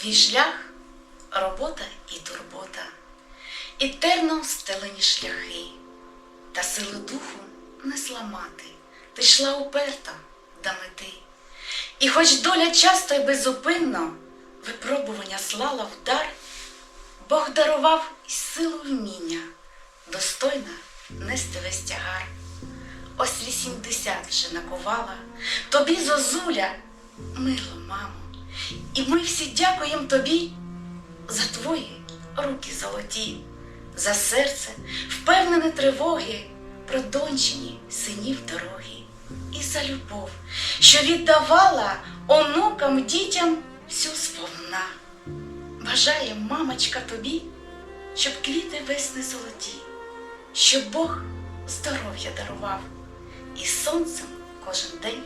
Твій шлях робота і турбота, і терно встелені шляхи, та сили духу не зламати, ти йшла уперто до мети. І хоч доля часто й безупинно випробування слала в дар, Бог дарував і силу вміння, достойна нести весь тягар. Ось вісімдесят вже накувала, тобі зозуля, мило, мамо, і ми всі дякуємо тобі за твої руки золоті, за серце, впевнене тривоги, про дончині синів дороги, і за любов, що віддавала онукам, дітям всю сповна. Бажає мамочка тобі, щоб квіти весни золоті, щоб Бог здоров'я дарував і сонцем кожен день